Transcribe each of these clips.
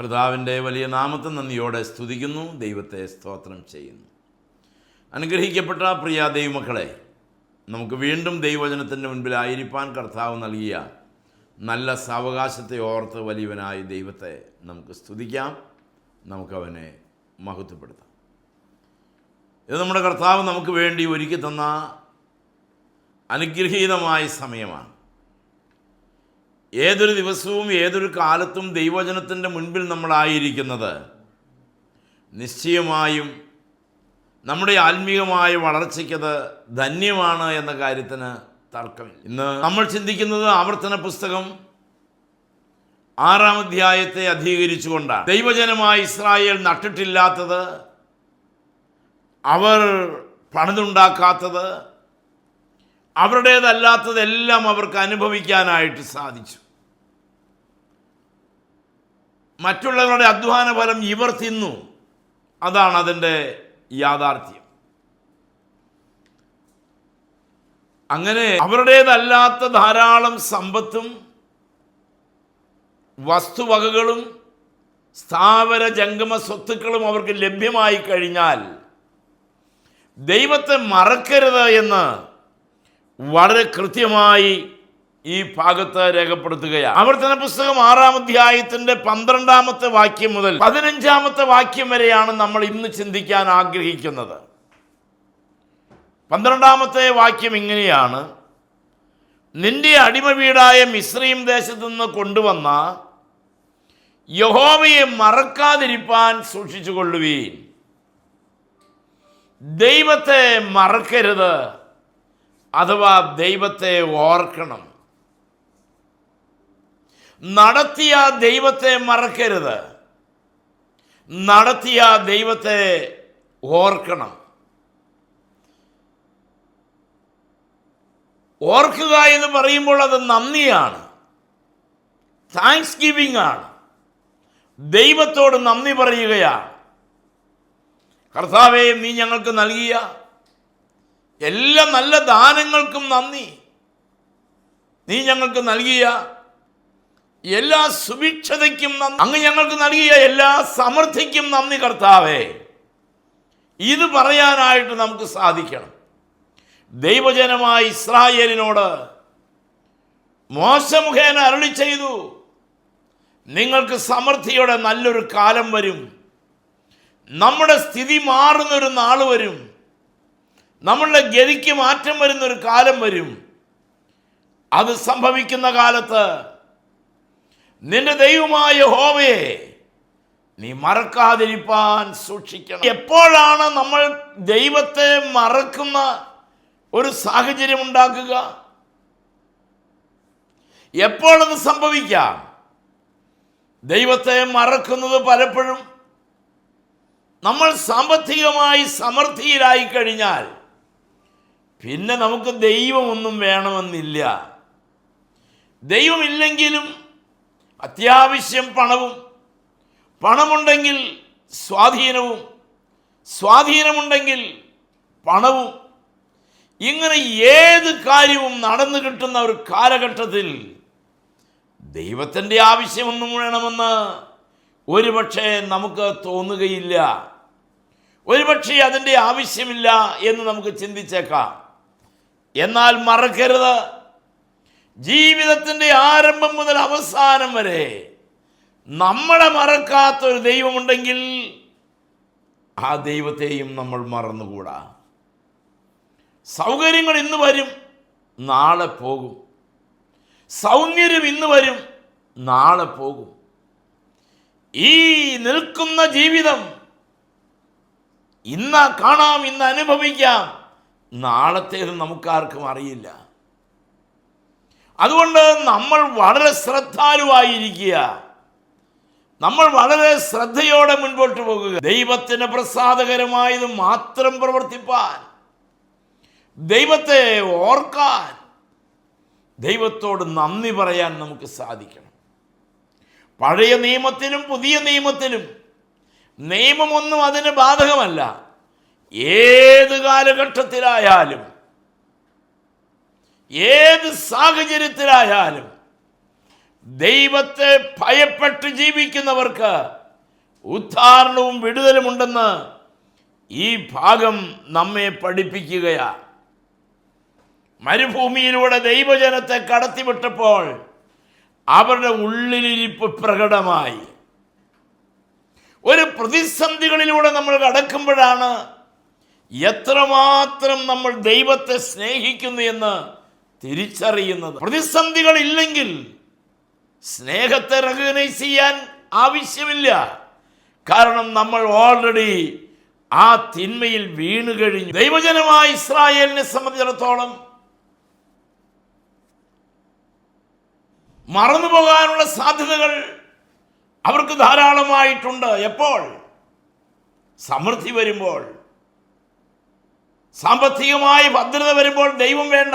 കർത്താവിന്റെ വലിയ നാമത്തെ നന്ദിയോടെ സ്തുതിക്കുന്നു ദൈവത്തെ സ്തോത്രം ചെയ്യുന്നു. അനുഗ്രഹിക്കപ്പെട്ട പ്രിയ ദൈവമക്കളെ നമുക്ക് വീണ്ടും ദൈവവചനത്തിന്റെ മുൻപിലായിരിക്കാൻ കർത്താവ് നൽകിയ നല്ല സാവകാശത്തെ ഓർത്ത് വലിയവനായ ദൈവത്തെ നമുക്ക് സ്തുതിക്കാം നമുക്കവനെ മഹത്വപ്പെടുത്താം. ഇത് നമ്മുടെ കർത്താവ് നമുക്ക് വേണ്ടി ഒരുക്കി തന്ന അനുഗ്രഹീതമായ സമയമാണ്. ഏതൊരു ദിവസവും ഏതൊരു കാലത്തും ദൈവചനത്തിന്റെ മുൻപിൽ നമ്മളായിരിക്കുന്നത് നിശ്ചയമായും നമ്മുടെ ആത്മീയമായ വളർച്ചയ്ക്കത് ധന്യമാണ് എന്ന കാര്യത്തിന് തർക്കമില്ല. ഇന്ന് നമ്മൾ ചിന്തിക്കുന്നത് ആവർത്തന പുസ്തകം ആറാം അധ്യായത്തെ അധീകരിച്ചുകൊണ്ടാണ്. ദൈവജനമായ ഇസ്രായേൽ നട്ടിട്ടില്ലാത്തത് അവർ പണിതുണ്ടാക്കാത്തത് അവരുടേതല്ലാത്തതെല്ലാം അവർക്ക് അനുഭവിക്കാനായിട്ട് സാധിച്ചു. മറ്റുള്ളവരുടെ അധ്വാന ഫലം ഇവർ തിന്നു. അതാണ് അതിന്റെ യാഥാർത്ഥ്യം. അങ്ങനെ അവരുടേതല്ലാത്ത ധാരാളം സമ്പത്തും വസ്തുവകകളും സ്ഥാവര ജംഗമ സ്വത്തുക്കളും അവർക്ക് ലഭ്യമായി കഴിഞ്ഞാൽ ദൈവത്തെ മറക്കരുത് എന്ന് വളരെ കൃത്യമായി ഈ ഭാഗത്ത് രേഖപ്പെടുത്തുകയാണ്. ആവർത്തന പുസ്തകം ആറാം അധ്യായത്തിന്റെ പന്ത്രണ്ടാമത്തെ വാക്യം മുതൽ പതിനഞ്ചാമത്തെ വാക്യം വരെയാണ് നമ്മൾ ഇന്ന് ചിന്തിക്കാൻ ആഗ്രഹിക്കുന്നത്. പന്ത്രണ്ടാമത്തെ വാക്യം ഇങ്ങനെയാണ്. നിന്റെ അടിമ വീടായ മിശ്രീം ദേശത്തു നിന്ന് കൊണ്ടുവന്ന യഹോവയെ മറക്കാതിരിപ്പാൻ സൂക്ഷിച്ചു കൊള്ളുവീൻ ദൈവത്തെ മറക്കരുത്. അഥവാ ദൈവത്തെ ഓർക്കണം. നടത്തിയ ദൈവത്തെ മറക്കരുത്. നടത്തിയ ദൈവത്തെ ഓർക്കണം. ഓർക്കുക എന്ന് പറയുമ്പോൾ അത് നന്ദിയാണ്. താങ്ക്സ് ഗിവിംഗ് ആണ്. ദൈവത്തോട് നന്ദി പറയുകയാണ്. കർത്താവെ നീ ഞങ്ങൾക്ക് നൽകിയ എല്ലാ നല്ല ദാനങ്ങൾക്കും നന്ദി. നീ ഞങ്ങൾക്ക് നൽകിയ എല്ലാ സുഭിക്ഷതയ്ക്കും നന്ദി. അങ്ങ് ഞങ്ങൾക്ക് നൽകിയ എല്ലാ സമൃദ്ധിക്കും നന്ദി കർത്താവേ. ഇത് പറയാനായിട്ട് നമുക്ക് സാധിക്കണം. ദൈവജനമായ ഇസ്രായേലിനോട് മോശമുഖേന അരുളി ചെയ്തു. നിങ്ങൾക്ക് സമൃദ്ധിയുടെ നല്ലൊരു കാലം വരും. നമ്മുടെ സ്ഥിതി മാറുന്നൊരു നാൾ വരും. നമ്മളുടെ ഗതിക്ക് മാറ്റം വരുന്ന ഒരു കാലം വരും. അത് സംഭവിക്കുന്ന കാലത്ത് നിന്റെ ദൈവമായ ഹോവയെ നീ മറക്കാതിരിപ്പാൻ സൂക്ഷിക്കണം. എപ്പോഴാണ് നമ്മൾ ദൈവത്തെ മറക്കുന്ന ഒരു സാഹചര്യം ഉണ്ടാക്കുക? എപ്പോഴത് സംഭവിക്കാം? ദൈവത്തെ മറക്കുന്നത് പലപ്പോഴും നമ്മൾ സാമ്പത്തികമായി സമൃദ്ധിയിലായി കഴിഞ്ഞാൽ പിന്നെ നമുക്ക് ദൈവമൊന്നും വേണമെന്നില്ല. ദൈവമില്ലെങ്കിലും അത്യാവശ്യം പണവും പണമുണ്ടെങ്കിൽ സ്വാധീനവും സ്വാധീനമുണ്ടെങ്കിൽ പണവും. ഇങ്ങനെ ഏത് കാര്യവും നടന്നു കിട്ടുന്ന ഒരു കാലഘട്ടത്തിൽ ദൈവത്തിന്റെ ആവശ്യമൊന്നും വേണമെന്ന് ഒരുപക്ഷെ നമുക്ക് തോന്നുകയില്ല. ഒരുപക്ഷെ അതിന്റെ ആവശ്യമില്ല എന്ന് നമുക്ക് ചിന്തിച്ചേക്കാം. എന്നാൽ മറക്കരുത്. ജീവിതത്തിന്റെ ആരംഭം മുതൽ അവസാനം വരെ നമ്മളെ മറക്കാത്ത ഒരു ദൈവമുണ്ടെങ്കിൽ ആ ദൈവത്തെയും നമ്മൾ മറന്നുകൂടാ. സൗകര്യങ്ങൾ ഇന്ന് വരും നാളെ പോകും. സൗന്ദര്യം ഇന്ന് വരും നാളെ പോകും. ഈ നിൽക്കുന്ന ജീവിതം ഇന്ന് കാണാം ഇന്ന് അനുഭവിക്കാം. നാളത്തേത് നമുക്കാർക്കും അറിയില്ല. അതുകൊണ്ട് നമ്മൾ വളരെ ശ്രദ്ധാലുവായിരിക്കുക. നമ്മൾ വളരെ ശ്രദ്ധയോടെ മുൻപോട്ട് പോകുക. ദൈവത്തിന് പ്രസാദകരമായത് മാത്രം പ്രവർത്തിപ്പാൻ. ദൈവത്തെ ഓർക്കാൻ. ദൈവത്തോട് നന്ദി പറയാൻ നമുക്ക് സാധിക്കണം. പഴയ നിയമത്തിലും പുതിയ നിയമത്തിലും നിയമമൊന്നും അതിന് ബാധകമല്ല. ഏത് കാലഘട്ടത്തിലായാലും ഏത് സാഹചര്യത്തിലായാലും ദൈവത്തെ ഭയപ്പെട്ട് ജീവിക്കുന്നവർക്ക് ഉദ്ധാരണവും വിടുതലുമുണ്ടെന്ന് ഈ ഭാഗം നമ്മെ പഠിപ്പിക്കുകയാണ് മരുഭൂമിയിലൂടെ ദൈവജനത്തെ കടത്തിവിട്ടപ്പോൾ അവരുടെ ഉള്ളിലിരിപ്പ് പ്രകടമായി. ഒരു പ്രതിസന്ധികളിലൂടെ നമ്മൾ കടക്കുമ്പോഴാണ് എത്രമാത്രം നമ്മൾ ദൈവത്തെ സ്നേഹിക്കുന്നു എന്ന് തിരിച്ചറിയുന്നത്. പ്രതിസന്ധികൾ ഇല്ലെങ്കിൽ സ്നേഹത്തെ റെക്കഗ്നൈസ് ചെയ്യാൻ ആവശ്യമില്ല. കാരണം നമ്മൾ ഓൾറെഡി ആ തിന്മയിൽ വീണു കഴിഞ്ഞു. ദൈവജനമായ ഇസ്രായേലിനെ സംബന്ധിച്ചിടത്തോളം മറന്നു പോകാനുള്ള സാധ്യതകൾ അവർക്ക് ധാരാളമായിട്ടുണ്ട്. എപ്പോൾ? സമൃദ്ധി വരുമ്പോൾ. സാമ്പത്തികമായ ഭദ്രത വരുമ്പോൾ ദൈവം വേണ്ട.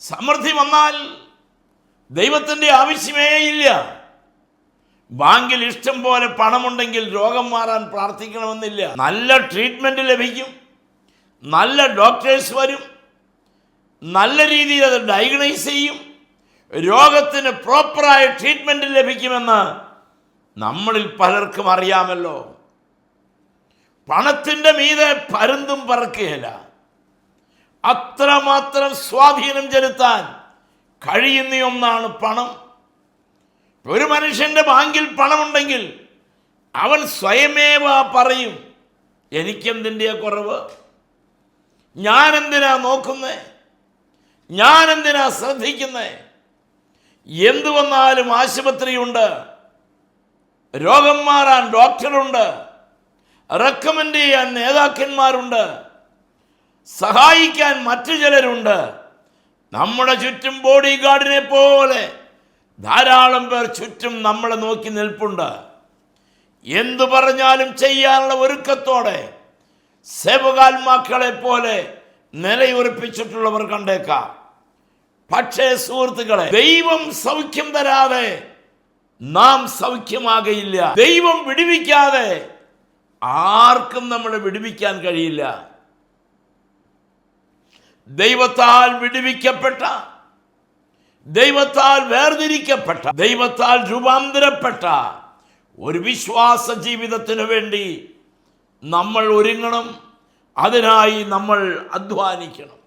സമൃദ്ധി വന്നാൽ ദൈവത്തിന്റെ ആവശ്യമേ ഇല്ല. ബാങ്കിൽ ഇഷ്ടം പോലെ പണമുണ്ടെങ്കിൽ രോഗം മാറാൻ പ്രാർത്ഥിക്കണമെന്നില്ല. നല്ല ട്രീറ്റ്മെന്റ് ലഭിക്കും. നല്ല ഡോക്ടേഴ്സ് വരും. നല്ല രീതിയിൽ അത് ഡയഗ്നൈസ് ചെയ്യും. രോഗത്തിന് പ്രോപ്പറായ ട്രീറ്റ്മെന്റ് ലഭിക്കുമെന്ന് നമ്മളിൽ പലർക്കും അറിയാമല്ലോ. പണത്തിന്റെ മീതെ പരുന്തും പറക്കുകയില്ല. അത്രമാത്രം സ്വാധീനം ചെലുത്താൻ കഴിയുന്ന ഒന്നാണ് പണം. ഒരു മനുഷ്യന്റെ ബാങ്കിൽ പണമുണ്ടെങ്കിൽ അവൻ സ്വയമേവ പറയും എനിക്കെന്തിന്റെ കുറവ്? ഞാൻ എന്തിനാ നോക്കുന്നേ? ഞാൻ എന്തിനാ ശ്രദ്ധിക്കുന്നേ? എന്തു വന്നാലും ആശുപത്രിയുണ്ട് രോഗം മാറാൻ ഡോക്ടറുണ്ട് റെക്കമെൻഡ് ചെയ്യാൻ നേതാക്കന്മാരുണ്ട്. സഹായിക്കാൻ മറ്റു ചിലരുണ്ട്. നമ്മുടെ ചുറ്റും ബോഡി ഗാർഡിനെ പോലെ ധാരാളം പേർ ചുറ്റും നമ്മളെ നോക്കി നിൽപ്പുണ്ട്. എന്തു പറഞ്ഞാലും ചെയ്യാനുള്ള ഒരുക്കത്തോടെ സേവകാത്മാക്കളെ പോലെ നിലയുറപ്പിച്ചിട്ടുള്ളവർ കണ്ടേക്കാം. പക്ഷേ സുഹൃത്തുക്കളെ ദൈവം സൗഖ്യം തരാതെ നാം സൗഖ്യമാകയില്ല. ദൈവം വിടുവിക്കാതെ ആർക്കും നമ്മളെ വിടുവിക്കാൻ കഴിയില്ല. ദൈവത്താൽ വിടുവിക്കപ്പെട്ട ദൈവത്താൽ വേർതിരിക്കപ്പെട്ട ദൈവത്താൽ രൂപാന്തരപ്പെട്ട ഒരു വിശ്വാസ ജീവിതത്തിനു വേണ്ടി നമ്മൾ ഒരുങ്ങണം. അതിനായി നമ്മൾ അധ്വാനിക്കണം.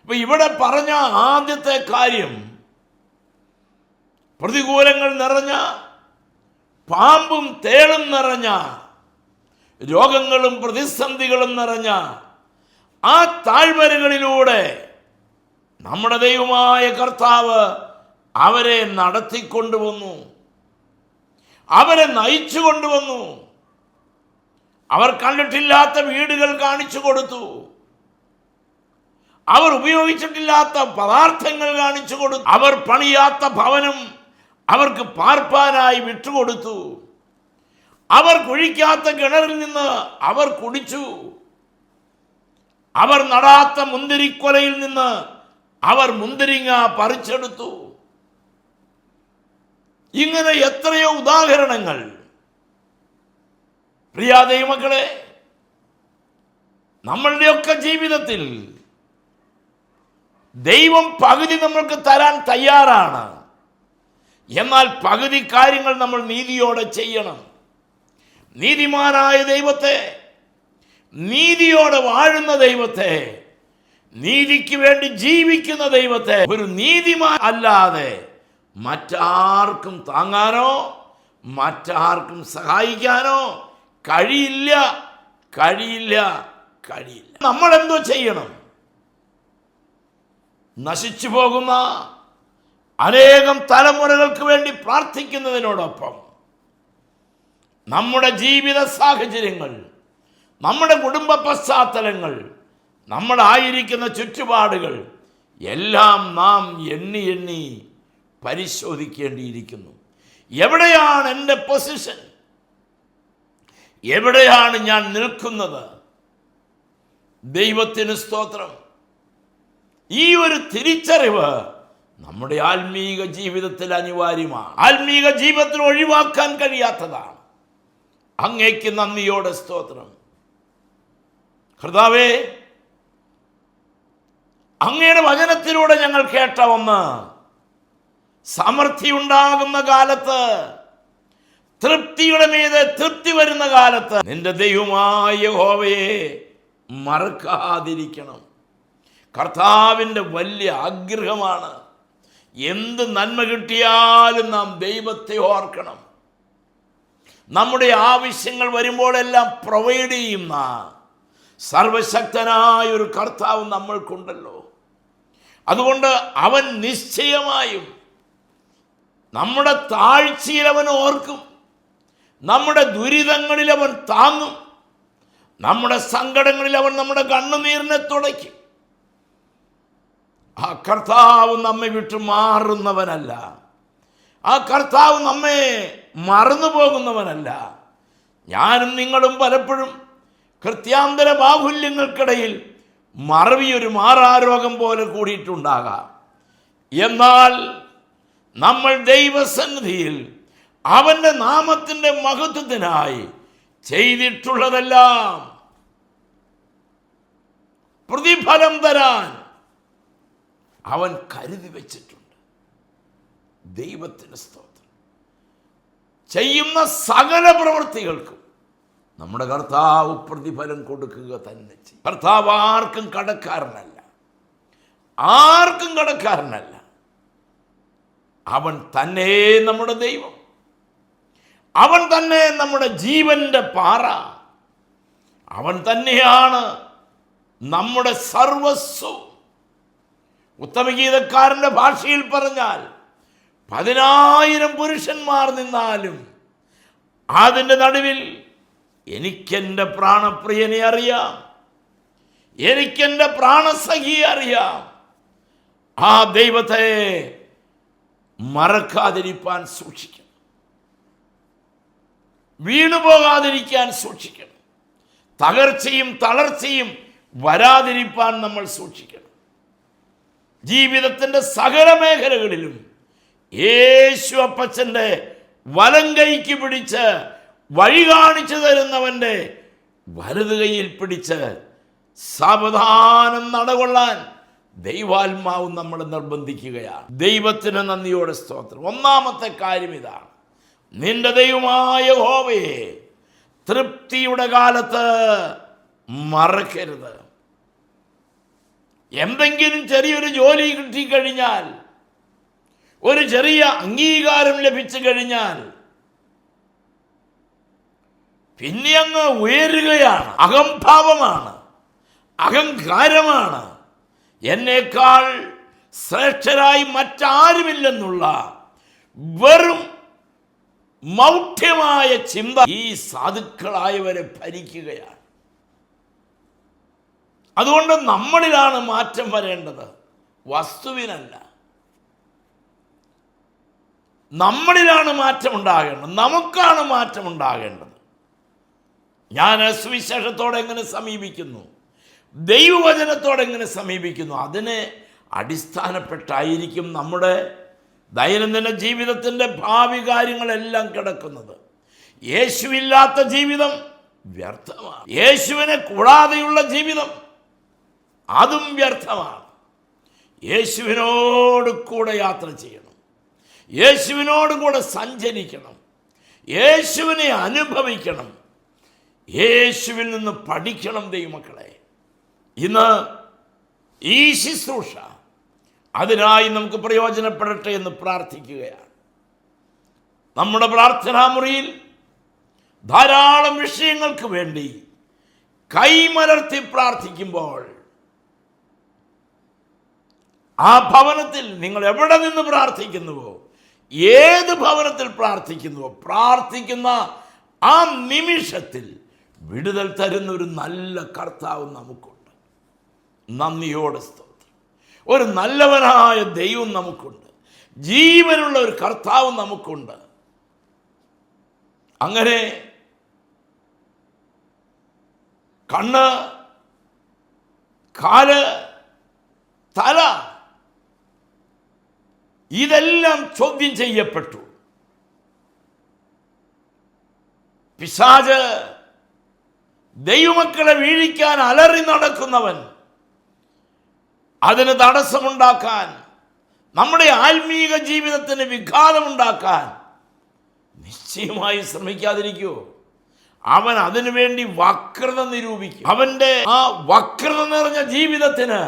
അപ്പൊ ഇവിടെ പറഞ്ഞ ആദ്യത്തെ കാര്യം പ്രതികൂലങ്ങൾ നിറഞ്ഞ പാമ്പും തേളും നിറഞ്ഞ രോഗങ്ങളും പ്രതിസന്ധികളും നിറഞ്ഞ ആ താഴ്വരകളിലൂടെ നമ്മുടെ ദൈവമായ കർത്താവ് അവരെ നടത്തിക്കൊണ്ടുവന്നു. അവരെ നയിച്ചു കൊണ്ടുവന്നു അവർ കണ്ടിട്ടില്ലാത്ത വീടുകൾ കാണിച്ചു കൊടുത്തു. അവർ ഉപയോഗിച്ചിട്ടില്ലാത്ത പദാർത്ഥങ്ങൾ കാണിച്ചു കൊടുത്തു. അവർ പണിയാത്ത ഭവനം അവർക്ക് പാർപ്പാനായി വിട്ടുകൊടുത്തു. അവർ കുഴിക്കാത്ത കിണറിൽ നിന്ന് അവർ കുടിച്ചു. അവർ നടാത്ത മുന്തിരിക്കൊലയിൽ നിന്ന് അവർ മുന്തിരിങ്ങ പറിച്ചെടുത്തു. ഇങ്ങനെ എത്രയോ ഉദാഹരണങ്ങൾ. പ്രിയ ദൈവമക്കളെ നമ്മളുടെയൊക്കെ ജീവിതത്തിൽ ദൈവം പകുതി നമ്മൾക്ക് തരാൻ തയ്യാറാണ്. എന്നാൽ പകുതി കാര്യങ്ങൾ നമ്മൾ നീതിയോടെ ചെയ്യണം. നീതിമാനായ ദൈവത്തെ നീതിയോടെ വാഴുന്ന ദൈവത്തെ നീതിക്ക് വേണ്ടി ജീവിക്കുന്ന ദൈവത്തെ ഒരു നീതിമാൻ അല്ലാതെ മറ്റാർക്കും താങ്ങാനോ മറ്റാർക്കും സഹായിക്കാനോ കഴിയില്ല കഴിയില്ല കഴിയില്ല. നമ്മൾ എന്തോ ചെയ്യണം? നശിച്ചു പോകുന്ന അനേകം തലമുറകൾക്ക് വേണ്ടി പ്രാർത്ഥിക്കുന്നതിനോടൊപ്പം നമ്മുടെ ജീവിത സാഹചര്യങ്ങൾ നമ്മുടെ കുടുംബ പശ്ചാത്തലങ്ങൾ നമ്മളായിരിക്കുന്ന ചുറ്റുപാടുകൾ എല്ലാം നാം എണ്ണി എണ്ണി പരിശോധിക്കേണ്ടിയിരിക്കുന്നു. എവിടെയാണ് എന്റെ പൊസിഷൻ? എവിടെയാണ് ഞാൻ നിൽക്കുന്നത്? ദൈവത്തിന് സ്തോത്രം. ഈ ഒരു തിരിച്ചറിവ് നമ്മുടെ ആത്മീക ജീവിതത്തിൽ അനിവാര്യമാണ്. ആത്മീക ജീവിതത്തിൽ ഒഴിവാക്കാൻ കഴിയാത്തതാണ്. അങ്ങേക്ക് നന്ദിയോടെ സ്തോത്രം. കർത്താവേ അങ്ങയുടെ വചനത്തിലൂടെ ഞങ്ങൾ കേട്ട ഒന്ന് സമൃദ്ധി ഉണ്ടാകുന്ന കാലത്ത് തൃപ്തിയുടെ മീതെ തൃപ്തി വരുന്ന കാലത്ത് നിന്റെ ദൈവമായ ഹോവയെ മറക്കാതിരിക്കണം. കർത്താവിന്റെ വലിയ ആഗ്രഹമാണ് എന്ത് നന്മ കിട്ടിയാലും നാം ദൈവത്തെ ഓർക്കണം. നമ്മുടെ ആവശ്യങ്ങൾ വരുമ്പോഴെല്ലാം പ്രൊവൈഡ് ചെയ്യുന്ന സർവശക്തനായ ഒരു കർത്താവ് നമ്മൾക്കുണ്ടല്ലോ. അതുകൊണ്ട് അവൻ നിശ്ചയമായും നമ്മുടെ താഴ്ചയിൽ അവൻ ഓർക്കും. നമ്മുടെ ദുരിതങ്ങളിൽ അവൻ താങ്ങും. നമ്മുടെ സങ്കടങ്ങളിൽ അവൻ നമ്മുടെ കണ്ണുനീരിനെ തുടയ്ക്കും. ആ കർത്താവ് നമ്മെ വിട്ട് മാറുന്നവനല്ല. ആ കർത്താവ് നമ്മെ മറന്നു പോകുന്നവനല്ല. ഞാനും നിങ്ങളും പലപ്പോഴും കൃത്യാന്തര ബാഹുല്യങ്ങൾക്കിടയിൽ മറവിയൊരു മാറാരോഗം പോലെ കൂടിയിട്ടുണ്ടാകാം. എന്നാൽ നമ്മൾ ദൈവസന്നിധിയിൽ അവന്റെ നാമത്തിന്റെ മഹത്വത്തിനായി ചെയ്തിട്ടുള്ളതെല്ലാം പ്രതിഫലം തരാൻ അവൻ കരുതി വച്ചിട്ടുണ്ട്. ദൈവത്തിന് സ്തോത്രം. ചെയ്യുന്ന സകല പ്രവൃത്തികൾക്കും നമ്മുടെ കർത്താവ് പ്രതിഫലം കൊടുക്കുക തന്നെ ചെയ്യും. കർത്താവ് ആർക്കും കടക്കാരനല്ല. ആർക്കും കടക്കാരനല്ല. അവൻ തന്നെ നമ്മുടെ ദൈവം. അവൻ തന്നെ നമ്മുടെ ജീവന്റെ പാറ. അവൻ തന്നെയാണ് നമ്മുടെ സർവസ്വം. ഉത്തമഗീതക്കാരന്റെ ഭാഷയിൽ പറഞ്ഞാൽ പതിനായിരം പുരുഷന്മാർ നിന്നാലും അതിന്റെ നടുവിൽ എനിക്കെന്റെ പ്രാണപ്രിയനെ അറിയാം. എനിക്കെന്റെ പ്രാണസഖി അറിയാം. ആ ദൈവത്തെ മറക്കാതിരിക്കാൻ സൂക്ഷിക്കണം. വീണുപോകാതിരിക്കാൻ സൂക്ഷിക്കണം. തകർച്ചയും തളർച്ചയും വരാതിരിപ്പാൻ നമ്മൾ സൂക്ഷിക്കണം. ജീവിതത്തിന്റെ സകല മേഖലകളിലും യേശു അപ്പച്ചന്റെ വലം കൈക്ക് പിടിച്ച് വഴി കാണിച്ചു തരുന്നവന്റെ വലത് കൈയിൽ പിടിച്ച് സാവധാനം നടകൊള്ളാൻ ദൈവാത്മാവ് നമ്മളെ നിർബന്ധിക്കുകയാണ്. ദൈവത്തിന് നന്ദിയോടെ സ്തോത്രം. ഒന്നാമത്തെ കാര്യം ഇതാണ്. നിന്റെ ദൈവമായ ഹോവയെ തൃപ്തിയുടെ കാലത്ത് മറക്കരുത്. എന്തെങ്കിലും ചെറിയൊരു ജോലി കിട്ടിക്കഴിഞ്ഞാൽ ഒരു ചെറിയ അംഗീകാരം ലഭിച്ചു കഴിഞ്ഞാൽ പിന്നെ അങ്ങ് ഉയരുകയാണ്. അഹംഭാവമാണ് അഹങ്കാരമാണ്. എന്നേക്കാൾ ശ്രേഷ്ഠരായി മറ്റാരുമില്ലെന്നുള്ള വെറും മൗഢ്യമായ ചിന്ത ഈ സാധുക്കളായവരെ ഭരിക്കുകയാണ്. അതുകൊണ്ട് നമ്മളിലാണ് മാറ്റം വരേണ്ടത്. വസ്തുവിനല്ല. നമ്മളിലാണ് മാറ്റം ഉണ്ടാകേണ്ടത് നമുക്കാണ് മാറ്റം ഉണ്ടാകേണ്ടത് ഞാൻ സുവിശേഷത്തോടെ എങ്ങനെ സമീപിക്കുന്നു? ദൈവവചനത്തോടെ എങ്ങനെ സമീപിക്കുന്നു? അതിനെ അടിസ്ഥാനപ്പെട്ടായിരിക്കും നമ്മുടെ ദൈനംദിന ജീവിതത്തിന്റെ ഭാവി കാര്യങ്ങളെല്ലാം കിടക്കുന്നത്. യേശുവില്ലാത്ത ജീവിതം വ്യർത്ഥമാണ്. യേശുവിനെ കൂടാതെയുള്ള ജീവിതം അതും വ്യർത്ഥമാണ്. യേശുവിനോട് കൂടെ യാത്ര ചെയ്യണം. യേശുവിനോട് കൂടെ സഞ്ചരിക്കണം. യേശുവിനെ അനുഭവിക്കണം. യേശുവിൽ നിന്ന് പഠിക്കണം ദൈവമക്കളെ. ഇന്ന് ഈ ശുശ്രൂഷ അതിനായി നമുക്ക് പ്രയോജനപ്പെടട്ടെ എന്ന് പ്രാർത്ഥിക്കുകയാണ്. നമ്മുടെ പ്രാർത്ഥനാ മുറിയിൽ ധാരാളം വിഷയങ്ങൾക്ക് വേണ്ടി കൈമലർത്തി പ്രാർത്ഥിക്കുമ്പോൾ ആ ഭവനത്തിൽ നിങ്ങൾ എവിടെ നിന്ന് പ്രാർത്ഥിക്കുന്നുവോ ഏത് ഭവനത്തിൽ പ്രാർത്ഥിക്കുന്നുവോ പ്രാർത്ഥിക്കുന്ന ആ നിമിഷത്തിൽ വിടുതൽ തരുന്ന ഒരു നല്ല കർത്താവ് നമുക്കുണ്ട്. നന്ദിയോടെ സ്തോത്രം. ഒരു നല്ലവനായ ദൈവം നമുക്കുണ്ട്. ജീവനുള്ള ഒരു കർത്താവ് നമുക്കുണ്ട്. അങ്ങനെ കണ്ണ് കാൽ തല ഇതെല്ലാം ചോദ്യം ചെയ്യപ്പെട്ടു. പിശാജ് ദൈവമക്കളെ വീഴിക്കാൻ അലറി നടക്കുന്നവൻ അതിന് തടസ്സമുണ്ടാക്കാൻ നമ്മുടെ ആത്മീക ജീവിതത്തിന് വിഘാതമുണ്ടാക്കാൻ നിശ്ചയമായി ശ്രമിക്കാതിരിക്കുമോ അവൻ അതിനുവേണ്ടി വക്രത നിരൂപിക്കും. അവന്റെ ആ വക്രത നിറഞ്ഞ ജീവിതത്തിന്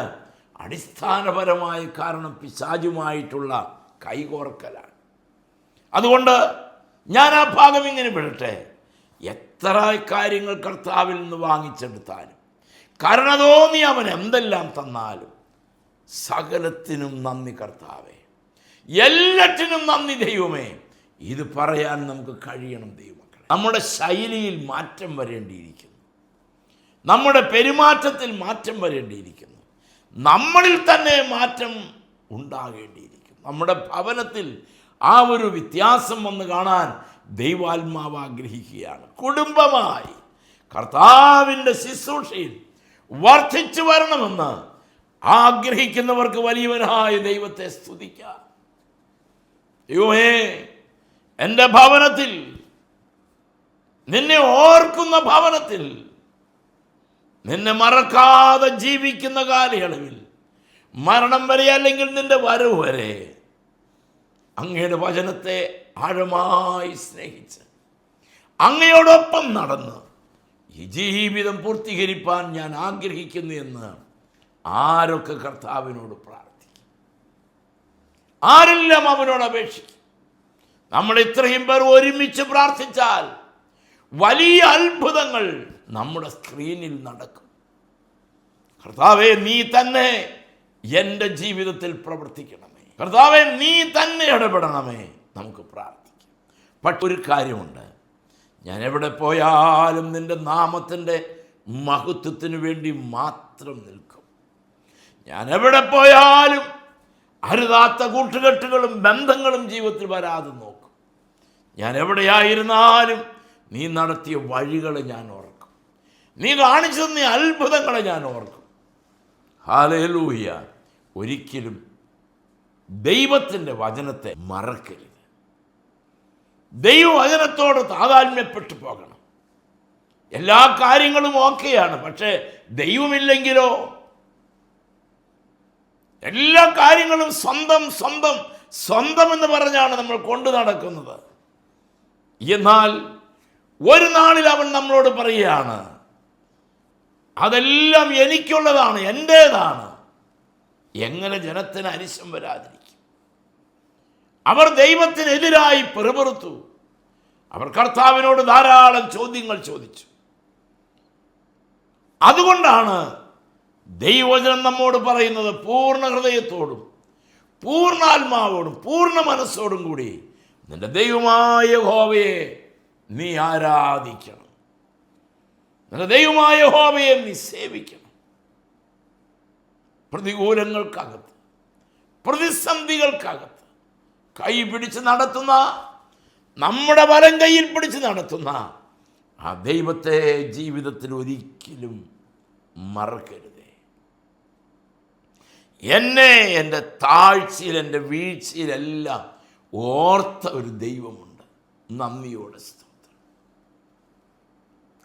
അടിസ്ഥാനപരമായ കാരണം പിശാചുമായിട്ടുള്ള കൈകോർക്കലാണ്. അതുകൊണ്ട് ഞാൻ ആ ഭാഗം ഇങ്ങനെ വിടട്ടെ. എത്ര കാര്യങ്ങൾ കർത്താവിൽ നിന്ന് വാങ്ങിച്ചെടുത്താലും കരുണ തോന്നി അവൻ എന്തെല്ലാം തന്നാലും സകലത്തിനും നന്ദി കർത്താവേ. എല്ലാറ്റിനും നന്ദി ദൈവമേ. ഇത് പറയാൻ നമുക്ക് കഴിയണം ദൈവമക്കളെ. നമ്മുടെ ശൈലിയിൽ മാറ്റം വരേണ്ടിയിരിക്കുന്നു. നമ്മുടെ പെരുമാറ്റത്തിൽ മാറ്റം വരേണ്ടിയിരിക്കുന്നു. നമ്മളിൽ തന്നെ മാറ്റം ഉണ്ടാകേണ്ടിയിരിക്കും നമ്മുടെ ഭവനത്തിൽ ആ ഒരു വ്യത്യാസം വന്ന് കാണാൻ ദൈവാത്മാവ് ആഗ്രഹിക്കുകയാണ്. കുടുംബമായി കർത്താവിന്റെ ശുശ്രൂഷയിൽ വർദ്ധിച്ചു വരണമെന്ന് ആഗ്രഹിക്കുന്നവർക്ക് വലിയവനായ ദൈവത്തെ സ്തുതിക്കാം. ദൈവമേ എന്റെ ഭവനത്തിൽ നിന്നെ ഓർക്കുന്ന ഭവനത്തിൽ നിന്നെ മറക്കാതെ ജീവിക്കുന്ന കാലയളവിൽ മരണം വരെ അല്ലെങ്കിൽ നിന്റെ വരവ് വരെ അങ്ങയുടെ വചനത്തെ ആഴമായി സ്നേഹിച്ച് അങ്ങയോടൊപ്പം നടന്ന് ഈ ജീവിതം പൂർത്തീകരിപ്പാൻ ഞാൻ ആഗ്രഹിക്കുന്നു എന്ന് ആരൊക്കെ കർത്താവിനോട് പ്രാർത്ഥിക്കും? ആരെല്ലാം അവനോട് അപേക്ഷിക്കും? നമ്മൾ ഇത്രയും പേർ ഒരുമിച്ച് പ്രാർത്ഥിച്ചാൽ വലിയ അത്ഭുതങ്ങൾ നമ്മുടെ സ്ക്രീനിൽ നടക്കും. കർത്താവെ നീ തന്നെ എന്റെ ജീവിതത്തിൽ പ്രവർത്തിക്കണമേ. കർത്താവെ നീ തന്നെ ഇടപെടണമേ. നമുക്ക് പ്രാർത്ഥിക്കാം. പക്ഷെ ഒരു കാര്യമുണ്ട്. ഞാൻ എവിടെ പോയാലും നിന്റെ നാമത്തിന്റെ മഹത്വത്തിന് വേണ്ടി മാത്രം നിൽക്കും. ഞാൻ എവിടെ പോയാലും അരുതാത്ത കൂട്ടുകെട്ടുകളും ബന്ധങ്ങളും ജീവിതത്തിൽ വരാതെ നോക്കും. ഞാൻ എവിടെയായിരുന്നാലും നീ നടത്തിയ വഴികൾ ഞാൻ ഓർക്കും. നീ കാണിച്ചു തന്ന അത്ഭുതങ്ങളെ ഞാൻ ഓർക്കും. ഹാലൂഹ്യ ഒരിക്കലും ദൈവത്തിന്റെ വചനത്തെ മറക്കരുത്. ദൈവവചനത്തോട് താതാത്മ്യപ്പെട്ടു പോകണം. എല്ലാ കാര്യങ്ങളും ഓക്കെയാണ് പക്ഷേ ദൈവമില്ലെങ്കിലോ? എല്ലാ കാര്യങ്ങളും സ്വന്തം സ്വന്തം സ്വന്തം എന്ന് പറഞ്ഞാണ് നമ്മൾ കൊണ്ടു നടക്കുന്നത്. എന്നാൽ ഒരു നാളിൽ അവൻ നമ്മളോട് പറയുകയാണ് അതെല്ലാം എനിക്കുള്ളതാണ് എന്റേതാണ് എങ്ങനെ ജനത്തിന് അരിശം വരാതിരിക്കും. അവർ ദൈവത്തിനെതിരായി പെറുപെറുത്തു. അവർ കർത്താവിനോട് ധാരാളം ചോദ്യങ്ങൾ ചോദിച്ചു. അതുകൊണ്ടാണ് ദൈവവചനം നമ്മോട് പറയുന്നത് പൂർണ ഹൃദയത്തോടും പൂർണാത്മാവോടും പൂർണ മനസ്സോടും കൂടി നിന്റെ ദൈവമായ ഹോവയെ നീ ആരാധിക്കണം. നിന്റെ ദൈവമായ ഹോവയെ നീ സേവിക്കണം. പ്രതികൂലങ്ങൾക്കകത്ത് പ്രതിസന്ധികൾക്കകത്ത് കൈ പിടിച്ച് നടത്തുന്ന നമ്മുടെ വലം കയ്യിൽ പിടിച്ച് നടത്തുന്ന ആ ദൈവത്തെ ജീവിതത്തിൽ ഒരിക്കലും മറക്കരുതേ. എന്നെ എന്റെ താഴ്ചയിൽ എന്റെ വീഴ്ചയിലെല്ലാം ഓർത്ത ഒരു ദൈവമുണ്ട്. നന്ദിയോടെ സ്തോത്രം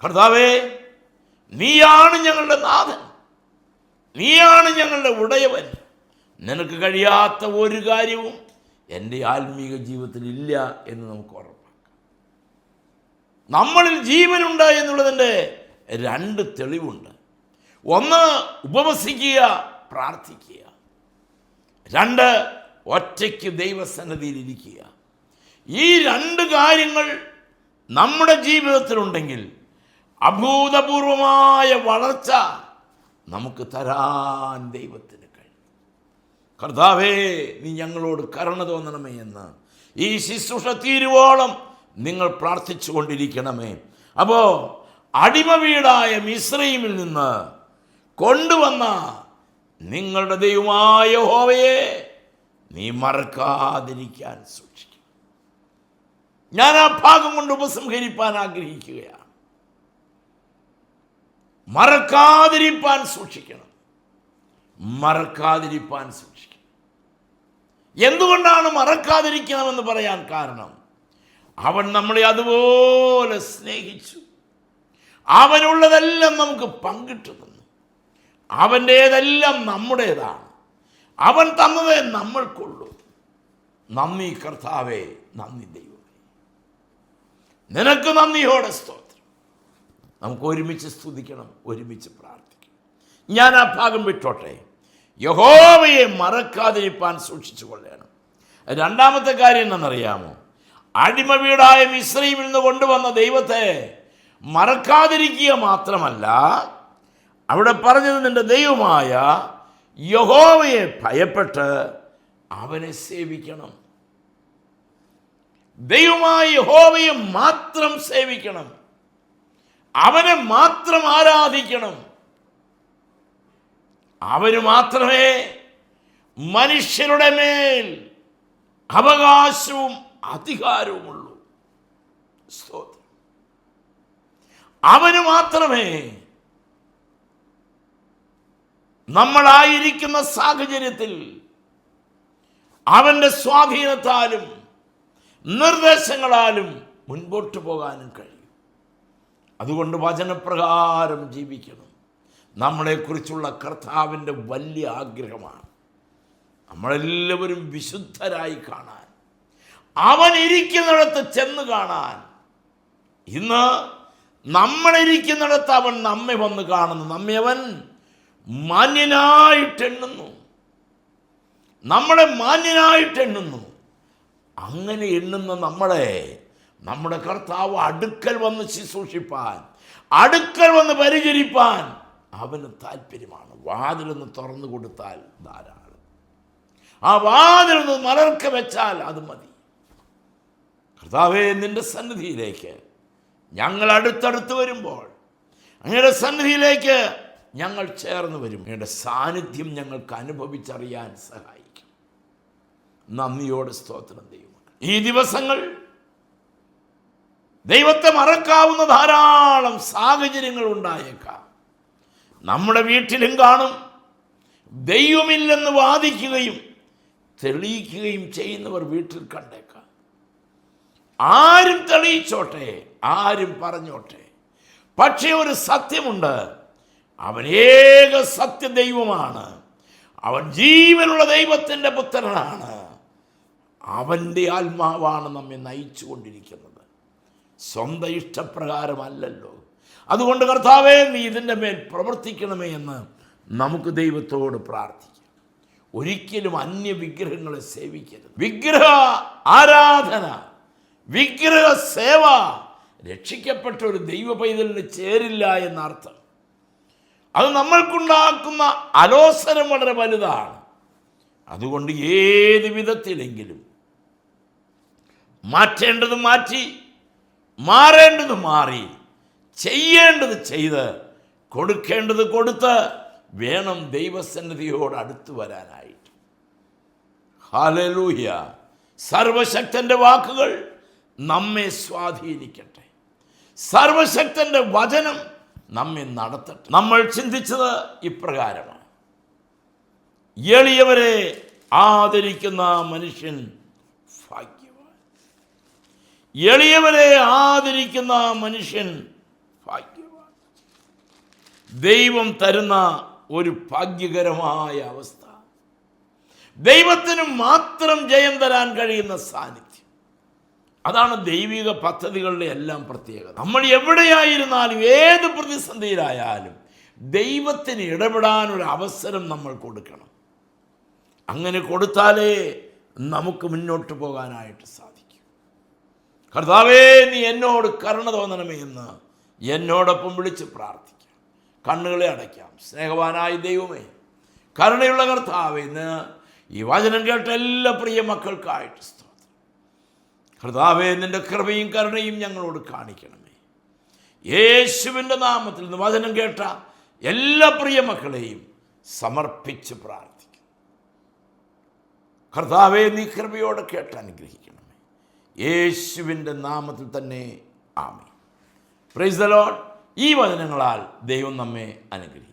കർത്താവേ നീയാണ് ഞങ്ങളുടെ നാഥൻ. നീയാണ് ഞങ്ങളുടെ ഉടയവൻ. നിനക്ക് കഴിയാത്ത ഒരു കാര്യവും എന്റെ ആത്മീക ജീവിതത്തിൽ ഇല്ല എന്ന് നമുക്ക് ഉറപ്പാക്കാം. നമ്മളിൽ ജീവനുണ്ട് എന്നുള്ളതിന്റെ രണ്ട് തെളിവുണ്ട്. ഒന്ന് ഉപവസിക്കുക പ്രാർത്ഥിക്കുക. രണ്ട് ഒറ്റയ്ക്ക് ദൈവസന്നദ്ധിയിൽ ഇരിക്കുക. ഈ രണ്ട് കാര്യങ്ങൾ നമ്മുടെ ജീവിതത്തിലുണ്ടെങ്കിൽ അഭൂതപൂർവമായ വളർച്ച നമുക്ക് തരാൻ ദൈവത്തിന് കഴിയും. കർത്താവേ നീ ഞങ്ങളോട് കരുണ തോന്നണമേ എന്ന് ഈ ശുശ്രൂഷ തീരുവോളം നിങ്ങൾ പ്രാർത്ഥിച്ചു കൊണ്ടിരിക്കണമേ. അപ്പോൾ അടിമ വീടായ മിശ്രീമിൽ നിന്ന് കൊണ്ടുവന്ന നിങ്ങളുടെ ദൈവമായ ഹോവയെ നീ മറക്കാതിരിക്കാൻ സൂക്ഷിക്കും. ഞാൻ ആ ഭാഗം കൊണ്ട് ഉപസംഹരിപ്പാൻ ആഗ്രഹിക്കുകയാണ്. മറക്കാതിരിപ്പാൻ സൂക്ഷിക്കണം. മറക്കാതിരിപ്പാൻ സൂക്ഷിക്കണം. എന്തുകൊണ്ടാണ് മറക്കാതിരിക്കണമെന്ന് പറയാൻ കാരണം? അവൻ നമ്മളെ അതുപോലെ സ്നേഹിച്ചു. അവനുള്ളതെല്ലാം നമുക്ക് പങ്കിട്ടു തന്നു അവന്റേതെല്ലാം നമ്മുടേതാണ്. അവൻ തന്നതേ നമ്മൾക്കുള്ളൂ. നന്ദി കർത്താവേ നന്ദി ദൈവമേ. നിനക്ക് നന്ദിയോടെ സ്തോത്രം. നമുക്ക് ഒരുമിച്ച് സ്തുതിക്കണം ഒരുമിച്ച് പ്രാർത്ഥിക്കണം. ഞാൻ ആ ഭാഗം വിട്ടോട്ടെ. യഹോവയെ മറക്കാതിരിപ്പാൻ സൂക്ഷിച്ചു കൊള്ളണം. രണ്ടാമത്തെ കാര്യം എന്താണെന്നറിയാമോ? അടിമ വീടായ മിശ്രയിൽ നിന്ന് കൊണ്ടുവന്ന ദൈവത്തെ മറക്കാതിരിക്കുക മാത്രമല്ല അവിടെ പറഞ്ഞത് നിന്റെ ദൈവമായ യഹോവയെ ഭയപ്പെട്ട് അവനെ സേവിക്കണം. ദൈവമായ യഹോവയെ മാത്രം സേവിക്കണം. അവനെ മാത്രം ആരാധിക്കണം. അവന് മാത്രമേ മനുഷ്യരുടെ മേൽ അവകാശവും അധികാരവുമുള്ളൂ. സ്തോത്രം. അവന് മാത്രമേ നമ്മളായിരിക്കുന്ന സാഹചര്യത്തിൽ അവന്റെ സ്വാധീനത്താലും നിർദ്ദേശങ്ങളാലും മുൻപോട്ട് പോകാനും കഴിയും. അതുകൊണ്ട് വചനപ്രകാരം ജീവിക്കണം നമ്മളെക്കുറിച്ചുള്ള കർത്താവിന്റെ വലിയ ആഗ്രഹമാണ്. നമ്മളെല്ലാവരും വിശുദ്ധരായി കാണാൻ. അവൻ ഇരിക്കുന്നിടത്ത് ചെന്ന് കാണാൻ. ഇന്ന് നമ്മളിരിക്കുന്നിടത്ത് അവൻ നമ്മെ വന്ന് കാണുന്നു. നമ്മെ അവൻ മാന്യനായിട്ടെണ്ണുന്നു നമ്മളെ മാന്യനായിട്ടെണ്ണുന്നു അങ്ങനെ എണ്ണുന്ന നമ്മളെ നമ്മുടെ കർത്താവ് അടുക്കൽ വന്ന് ശുശ്രൂഷിപ്പാൻ അടുക്കൽ വന്ന് പരിചരിപ്പാൻ അവന് താല്പര്യമാണ്. വാതിലൊന്ന് തുറന്നു കൊടുത്താൽ ധാരാളം. ആ വാതിലൊന്ന് മലർക്ക വെച്ചാൽ അത് മതി. കർത്താവേ നിന്റെ സന്നിധിയിലേക്ക് ഞങ്ങൾ അടുത്തടുത്ത് വരുമ്പോൾ അങ്ങയുടെ സന്നിധിയിലേക്ക് ഞങ്ങൾ ചേർന്ന് വരും. അങ്ങയുടെ സാന്നിധ്യം ഞങ്ങൾക്ക് അനുഭവിച്ചറിയാൻ സഹായിക്കും. നന്ദിയോടെ സ്തോത്രം ദൈവം ഈ ദിവസങ്ങൾ ദൈവത്തെ മറക്കാവുന്ന ധാരാളം സാഹചര്യങ്ങൾ ഉണ്ടായേക്കാം. നമ്മുടെ വീട്ടിലും കാണും. ദൈവമില്ലെന്ന് വാദിക്കുകയും തെളിയിക്കുകയും ചെയ്യുന്നവർ വീട്ടിൽ കണ്ടേക്കാം. ആരും തെളിയിച്ചോട്ടെ ആരും പറഞ്ഞോട്ടെ. പക്ഷേ ഒരു സത്യമുണ്ട്. അവൻ ഏക സത്യ ദൈവമാണ്. അവൻ ജീവനുള്ള ദൈവത്തിന്റെ പുത്രനാണ്. അവന്റെ ആത്മാവാണ് നമ്മെ നയിച്ചു കൊണ്ടിരിക്കുന്നത് സ്വന്തം ഇഷ്ടപ്രകാരമല്ലല്ലോ. അതുകൊണ്ട് കർത്താവേ നീ ഇതിന്റെ മേൽ പ്രവർത്തിക്കണമേ എന്ന് നമുക്ക് ദൈവത്തോട് പ്രാർത്ഥിക്കാം. ഒരിക്കലും അന്യ വിഗ്രഹങ്ങളെ സേവിക്കരുത്. വിഗ്രഹ ആരാധന വിഗ്രഹ സേവ രക്ഷിക്കപ്പെട്ട ഒരു ദൈവ പൈതലിന് ചേരില്ല എന്നർത്ഥം. അത് നമ്മൾക്കുണ്ടാക്കുന്ന അലോസരം വളരെ വലുതാണ്. അതുകൊണ്ട് ഏത് വിധത്തിലെങ്കിലും മാറ്റേണ്ടത് മാറ്റി മാറേണ്ടത് മാറി ചെയ്യേണ്ടത് ചെയ്ത് കൊടുക്കേണ്ടത് കൊടുത്ത് വേണം ദൈവസന്നിധിയോട് അടുത്തു വരാനായിട്ട്. ഹാലലൂഹ്യ സർവശക്തന്റെ വാക്കുകൾ നമ്മെ സ്വാധീനിക്കട്ടെ. സർവശക്തന്റെ വചനം നമ്മെ നടത്തട്ടെ. നമ്മൾ ചിന്തിച്ചത് ഇപ്രകാരമാണ്. എളിയവരെ ആദരിക്കുന്ന മനുഷ്യൻ എളിയവരെ ആദരിക്കുന്ന മനുഷ്യൻ ഭാഗ്യവാൻ. ദൈവം തരുന്ന ഒരു ഭാഗ്യകരമായ അവസ്ഥ. ദൈവത്തിന് മാത്രം ജയം തരാൻ കഴിയുന്ന സാന്നിധ്യം. അതാണ് ദൈവിക പദ്ധതികളുടെ എല്ലാം പ്രത്യേകത. നമ്മൾ എവിടെയായിരുന്നാലും ഏത് പ്രതിസന്ധിയിലായാലും ദൈവത്തിന് ഇടപെടാൻ ഒരു അവസരം നമ്മൾ കൊടുക്കണം. അങ്ങനെ കൊടുത്താലേ നമുക്ക് മുന്നോട്ട് പോകാനായിട്ട് സാധിക്കും. കർത്താവേ നീ എന്നോട് കരുണ തോന്നണമേ എന്ന് എന്നോടൊപ്പം വിളിച്ച് പ്രാർത്ഥിക്കാം. കണ്ണുകളെ അടയ്ക്കാം. സ്നേഹവാനായ ദൈവമേ കരുണയുള്ള കർത്താവേ ഈ വചനം കേട്ട എല്ലാ പ്രിയ മക്കൾക്കായിട്ട് സ്തോത്രം. കർത്താവേ നിന്റെ കൃപയും കരുണയും ഞങ്ങളോട് കാണിക്കണമേ. യേശുവിന്റെ നാമത്തിൽ നിന്ന് വചനം കേട്ട എല്ലാ പ്രിയ മക്കളെയും സമർപ്പിച്ച് പ്രാർത്ഥിക്കും. കർത്താവെ നീ കൃപയോടെ കേട്ട് അനുഗ്രഹിക്കണമേ യേശുവിന്റെ നാമത്തിൽ തന്നെ. ആമി പ്രൈസ് ദ ലോഡ് ഈ വചനങ്ങളാൽ ദൈവം നമ്മെ അനുഗ്രഹിക്കും.